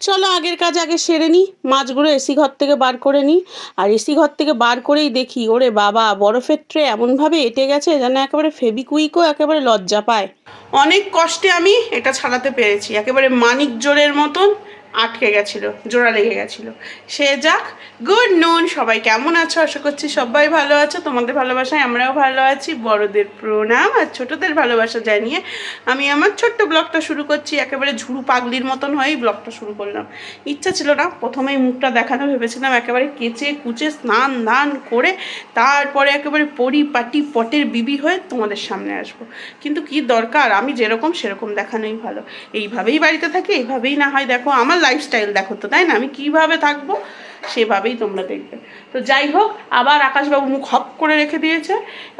চলো আগের কাজ আগে সেরে নিই মাছগুলো এসি ঘর থেকে বার করে নিই আর এসি ঘর থেকে বার করেই দেখি, ওরে বাবা, বরফের ট্রে এমনভাবে এঁটে গেছে যেন একেবারে ফেবিকুইকও একেবারে লজ্জা পায়। অনেক কষ্টে আমি এটা ছাড়াতে পেরেছি, একেবারে মানিক জোরের মতন আটকে গেছিল, জোড়া লেগে গেছিল। সে যাক গুড নুন সবাই কেমন আছো? আশা করছি সবাই ভালো আছো। তোমাদের ভালোবাসায় আমরাও ভালো আছি। বড়দের প্রণাম আর ছোটদের ভালোবাসা জানিয়ে আমি আমার ছোট্ট ব্লগটা শুরু করছি। একেবারে ঝুড়ু পাগলির মতন হয়েই ব্লগটা শুরু করলাম। ইচ্ছা ছিল না, প্রথমেই মুখটা দেখানো, ভেবেছিলাম একেবারে কেচে কুচে স্নান দান করে তারপরে একেবারে পরিপাটি পটের বিবি হয়ে তোমাদের সামনে আসব। কিন্তু কি দরকার? আমি যেরকম, সেরকম দেখানোই ভালো। এইভাবেই বাড়িতে থাকি, এইভাবেই না হয় দেখো, আমার লাইফস্টাইল দেখো তো, তাই না? আমি কীভাবে থাকব সেভাবেই তোমরা দেখবে। তো যাই হোক, আবার আকাশবাবু মুখ হপ করে রেখে দিয়েছে।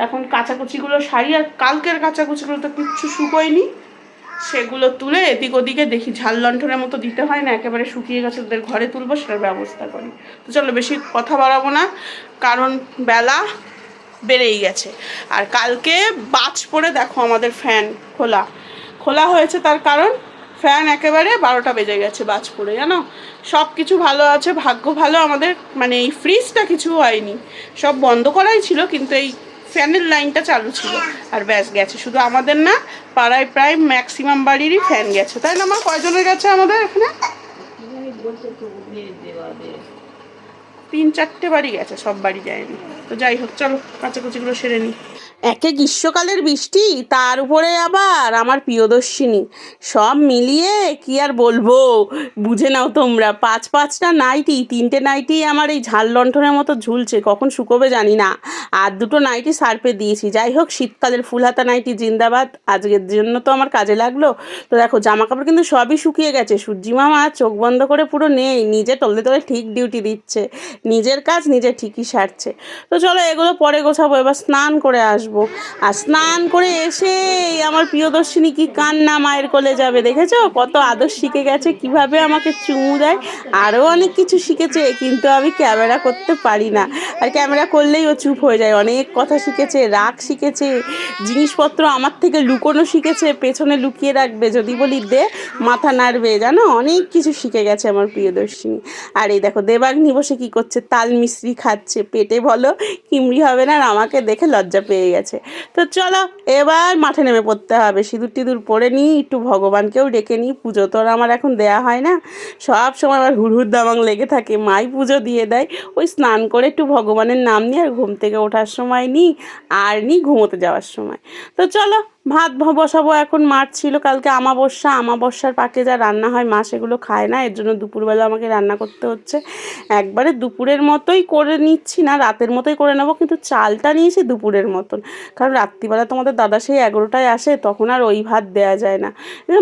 এখন কাঁচাকুচিগুলো সারি আর কালকের কাঁচাকুচিগুলো তো কিচ্ছু শুকোয়নি। সেগুলো তুলে এদিক ওদিকে দেখি ঝাল লণ্ঠনের মতো দিতে হয় না, একেবারে শুকিয়ে গেছে, ওদের ঘরে তুলবো সেটার ব্যবস্থা করি। তো চলো বেশি কথা বাড়াবো না, কারণ বেলা বেড়েই গেছে। আর কালকে বাজ পড়ে দেখো আমাদের ফ্যান খোলা। খোলা হয়েছে তার কারণ ফ্যান একেবারে বারোটা বেজে গেছে বাজ পড়ে জানো? সব কিছু ভালো আছে, ভাগ্য ভালো, আমাদের মানে এই ফ্রিজটা কিছু হয়নি। সব বন্ধ করাই ছিল, কিন্তু এই ফ্যানের লাইনটা চালু ছিল। আর ব্যাস, গেছে। শুধু আমাদের না, পাড়ায় প্রায় ম্যাক্সিমাম বাড়িরই ফ্যান গেছে। তাই না আমার কয়জনের গেছে আমাদের এখানে? তিন, চারটে বাড়ি গেছে, সব বাড়ি যায়নি। তো যাই হোক, চলো, কাচাকুচিগুলো সেরে নিই। একে গ্রীষ্মকালের বৃষ্টি, তার উপরে আবার আমার প্রিয়দর্শিনী। সব মিলিয়ে কি আর বলব? বুঝে নাও তোমরা, পাঁচ পাঁচটা নাইটি, তিনটে নাইটি আমার এই ঝাল লণ্ঠনের মতো ঝুলছে, কখন শুকোবে জানি না। আর দুটো নাইটি সার্পে দিয়েছি। যাই হোক, শীতকালের ফুল হাতা নাইটি জিন্দাবাদ, আজকের জন্য তো আমার কাজে লাগল। তো দেখো জামা কাপড় কিন্তু সবই শুকিয়ে গেছে। সূর্যি মামা চোখ বন্ধ করে পুরো নেই, নিজে টলে ঠিক ডিউটি দিচ্ছে। নিজের কাজ নিজে ঠিকই সারছে। তো চলো এগুলো পরে গোছাবো, এবার স্নান করে আসব। আর স্নান করে এসে আমার প্রিয়দর্শিনী কি কান্না মায়ের কোলে যাবে দেখেছ? কত আদর শিখে গেছে, কীভাবে আমাকে চুমু দেয়। আরও অনেক কিছু শিখেছে, কিন্তু আমি ক্যামেরা করতে পারি না। আর ক্যামেরা করলেই ও চুপ হয়ে যায়। অনেক কথা শিখেছে, রাগ শিখেছে, জিনিসপত্র আমার থেকে লুকোনো শিখেছে, পেছনে লুকিয়ে রাখবে, যদি বলি দে, মাথা নাড়বে, জানো? অনেক কিছু শিখে গেছে আমার প্রিয়দর্শিনী। আর এই দেখো, দেবাগ্নি বসে কী করছে তাল মিশ্রি খাচ্ছে, পেটে বলো কিমড়ি হবে না, আর আমাকে দেখে লজ্জা পেয়ে গেছে। তো চলো, এবার মাঠে নেমে পড়তে হবে। সিঁদুর টিঁদুর পরে নিই একটু ভগবানকেও ডেকে নিই পুজো তো আর আমার এখন দেয়া হয় না। সব সময় আমার হুড়হুড় দামাং লেগে থাকে। মাই পুজো দিয়ে দেয়। ওই স্নান করে একটু ভগবানের নাম নিই আর ঘুম থেকে ওঠার সময় নিই আর নিই ঘুমোতে যাওয়ার সময়। তো চলো ভাত বসাবো এখন মাছ ছিল, কালকে আমাবস্যা, আমাবস্যার পাকে যা রান্না হয় মা সেগুলো খায় না, এর জন্য দুপুরবেলা আমাকে রান্না করতে হচ্ছে। একবারে দুপুরের মতোই করে নিচ্ছি না, রাতের মতোই করে নেব, কিন্তু চালটা নিয়েছি দুপুরের মতন। কারণ রাত্রিবেলা তোমাদের দাদা সেই এগারোটায় আসে, তখন আর ওই ভাত দেওয়া যায় না।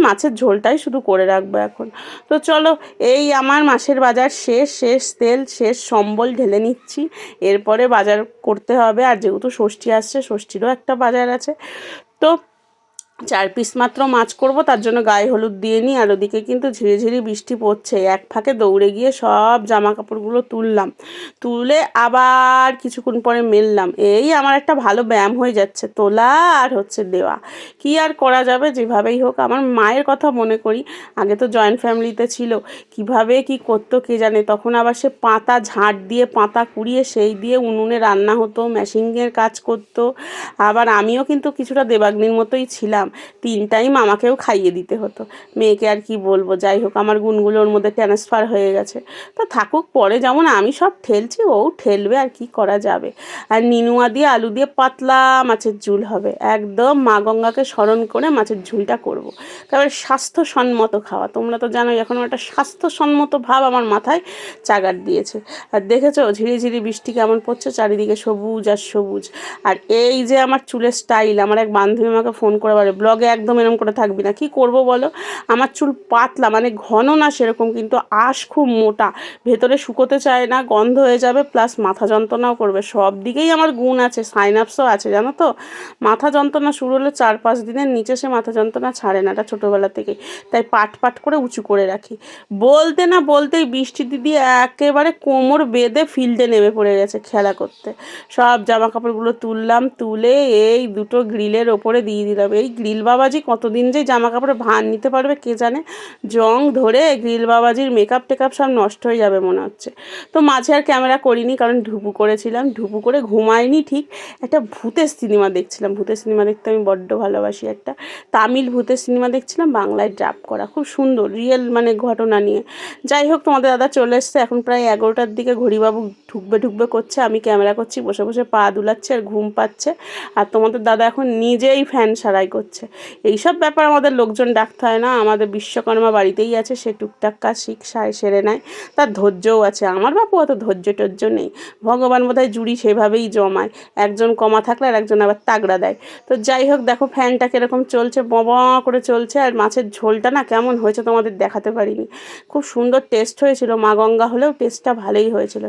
মাছের ঝোলটাই শুধু করে রাখব এখন। তো চলো, এই আমার মাছের বাজার শেষ শেষ তেল, শেষ সম্বল ঢেলে নিচ্ছি। এরপরে বাজার করতে হবে, আর যেহেতু ষষ্ঠী আসছে, ষষ্ঠীরও একটা বাজার আছে। তো চার পিস মাত্র মাছ করব, তার জন্য গায়ে হলুদ দিয়ে নিই, আর ওদিকে কিন্তু ঝিরিঝিরি বৃষ্টি পড়ছে। এক ফাঁকে দৌড়ে গিয়ে সব জামা কাপড়গুলো তুললাম। তুলে আবার কিছুক্ষণ পরে মেললাম। এই আমার একটা ভালো ব্যায়াম হয়ে যাচ্ছে, তোলা আর হচ্ছে দেওয়া। কি আর করা যাবে, যেভাবেই হোক, আমার মায়ের কথা মনে করি। আগে তো জয়েন্ট ফ্যামিলিতে ছিল, কীভাবে কি করতো কে জানে, তখন আবার সে পাতা ঝাঁট দিয়ে, পাতা কুড়িয়ে, সেই দিয়ে উনুনে রান্না হতো মেশিনের কাজ করতো। আবার আমিও কিন্তু কিছুটা দেবাগ্নির মতোই ছিলাম। তিন টাইম আমাকেও খাইয়ে দিতে হতো। মেয়েকে আর কি বলব? যাই হোক, আমার গুণগুলো ওর মধ্যে ট্রান্সফার হয়ে গেছে। তো থাকুক, পরে যেমন আমি সব ঠেলছি, ও ঠেলবে আর কি করা যাবে। আর নিনুয়া দিয়ে আলু দিয়ে পাতলা মাছের ঝুল হবে। একদম মা গঙ্গাকে স্মরণ করে মাছের ঝুলটা করব। তারপরে স্বাস্থ্যসম্মত খাওয়া। তোমরা তো জানোই, এখন একটা স্বাস্থ্যসম্মত ভাব আমার মাথায় চাগার দিয়েছে। আর দেখেছ ঝিরি ঝিরি বৃষ্টি কেমন পড়ছে, চারিদিকে সবুজ আর সবুজ। আর এই যে আমার চুলের স্টাইল আমার এক বান্ধবী আমাকে ফোন করে বলে ব্লগে একদম এরকম করে থাকবি না। কি করব বলো? আমার চুল পাতলা মানে ঘন না সেরকম, কিন্তু আঁশ খুব মোটা। ভেতরে শুকোতে চায় না, গন্ধ হয়ে যাবে প্লাস মাথা যন্ত্রণাও করবে। সব দিকেই আমার গুণ আছে সাইনাপসও আছে, জানো তো? মাথা যন্ত্রণা শুরু হলে চার পাঁচ দিনের নিচে সে মাথা যন্ত্রণা ছাড়ে না এটা ছোটোবেলা থেকেই। তাই পাট পাট করে উঁচু করে রাখি। বলতে না বলতেই বৃষ্টি দিদি একেবারে কোমর বেঁধে ফিল্ডে নেমে পড়ে গেছে খেলা করতে। সব জামা কাপড়গুলো তুললাম, তুলে এই দুটো গ্রিলের ওপরে দিয়ে দিলাম। এই গ্রিল বাবাজি কতদিন যে জামা কাপড়ে ভান নিতে পারবে কে জানে? জং ধরে গ্রিল বাবাজির মেকআপ টেকআপ সব নষ্ট হয়ে যাবে মনে হচ্ছে। তো মাঝে আর ক্যামেরা করিনি কারণ ঢুপু করেছিলাম। ঢুপু করে ঘুমাইনি ঠিক। একটা ভূতের সিনেমা দেখছিলাম। ভূতের সিনেমা দেখতে আমি বড্ড ভালোবাসি একটা। তামিল ভূতের সিনেমা দেখছিলাম। বাংলায় ড্রাপ করা। খুব সুন্দর রিয়েল মানে ঘটনা নিয়ে। যাই হোক, তোমাদের দাদা চলে এসছে। এখন প্রায় এগারোটার দিকে ঘড়িবাবু ঢুকবে ঢুকবে করছে, আমি ক্যামেরা করছি, বসে বসে পা দুলাচ্ছে আর ঘুম পাচ্ছে। আর তোমাদের দাদা এখন নিজেই ফ্যান সারাই করছে। এইসব ব্যাপার আমাদের লোকজন ডাকতে হয় না, আমাদের বিশ্বকর্মা বাড়িতেই আছে, সে টুকটাক কাজ শিখ সায় সেরে নেয়, তার ধৈর্যও আছে। আমার বাপু অত ধৈর্য টৈর্য নেই, ভগবান বোধহয় জুড়ি সেভাবেই জমায়, একজন কমা থাকলে আর একজন আবার তাগড়া দেয়। তো যাই হোক, দেখো ফ্যানটা কীরকম চলছে ববা করে চলছে, আর মাছের ঝোলটা না কেমন হয়েছে তোমাদের দেখাতে পারিনি। খুব সুন্দর টেস্ট হয়েছিল, মা গঙ্গা হলেও টেস্টটা ভালোই হয়েছিল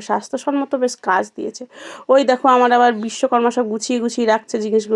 স্বাস্থ্যসম্মত বেশ কাজ দিয়েছে। ওই দেখো আমার আবার বিশ্বকর্মা সব গুছিয়ে গুছিয়ে রাখছে জিনিসগুলো